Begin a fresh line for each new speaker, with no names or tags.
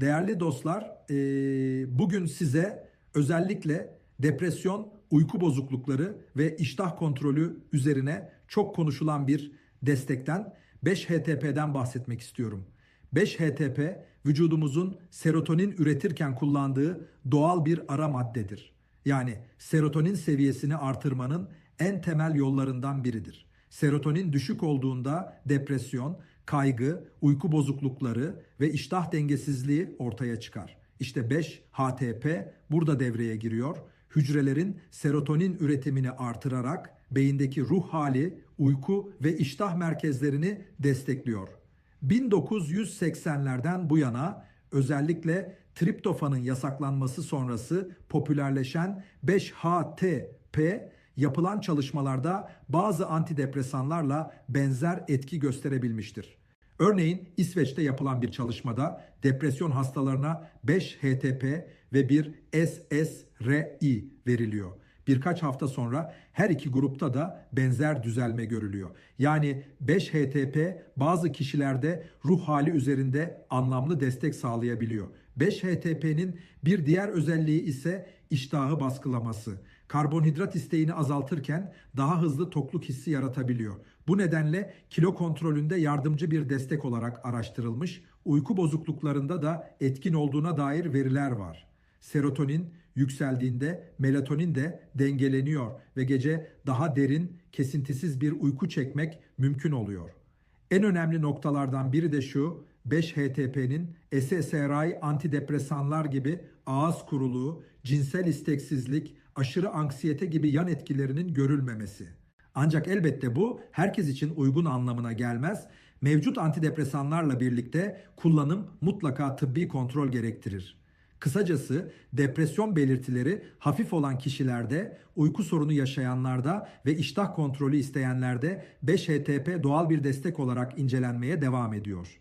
Değerli dostlar, e, bugün size özellikle depresyon, uyku bozuklukları ve iştah kontrolü üzerine çok konuşulan bir destekten 5-HTP'den bahsetmek istiyorum. 5-HTP vücudumuzun serotonin üretirken kullandığı doğal bir ara maddedir. Yani serotonin seviyesini artırmanın en temel yollarından biridir. Serotonin düşük olduğunda depresyon, kaygı, uyku bozuklukları ve iştah dengesizliği ortaya çıkar. İşte 5-HTP burada devreye giriyor. Hücrelerin serotonin üretimini artırarak beyindeki ruh hali, uyku ve iştah merkezlerini destekliyor. 1980'lerden bu yana özellikle triptofanın yasaklanması sonrası popülerleşen 5-HTP yapılan çalışmalarda bazı antidepresanlarla benzer etki gösterebilmiştir. Örneğin İsveç'te yapılan bir çalışmada depresyon hastalarına 5-HTP ve bir SSRI veriliyor. Birkaç hafta sonra her iki grupta da benzer düzelme görülüyor. Yani 5-HTP bazı kişilerde ruh hali üzerinde anlamlı destek sağlayabiliyor. 5-HTP'nin bir diğer özelliği ise iştahı baskılaması. Karbonhidrat isteğini azaltırken daha hızlı tokluk hissi yaratabiliyor. Bu nedenle kilo kontrolünde yardımcı bir destek olarak araştırılmış, uyku bozukluklarında da etkin olduğuna dair veriler var. Serotonin yükseldiğinde melatonin de dengeleniyor ve gece daha derin, kesintisiz bir uyku çekmek mümkün oluyor. En önemli noktalardan biri de şu, 5-HTP'nin SSRI antidepresanlar gibi ağız kuruluğu, cinsel isteksizlik, aşırı anksiyete gibi yan etkilerinin görülmemesi. Ancak elbette bu herkes için uygun anlamına gelmez. Mevcut antidepresanlarla birlikte kullanım mutlaka tıbbi kontrol gerektirir. Kısacası depresyon belirtileri hafif olan kişilerde, uyku sorunu yaşayanlarda ve iştah kontrolü isteyenlerde 5-HTP doğal bir destek olarak incelenmeye devam ediyor.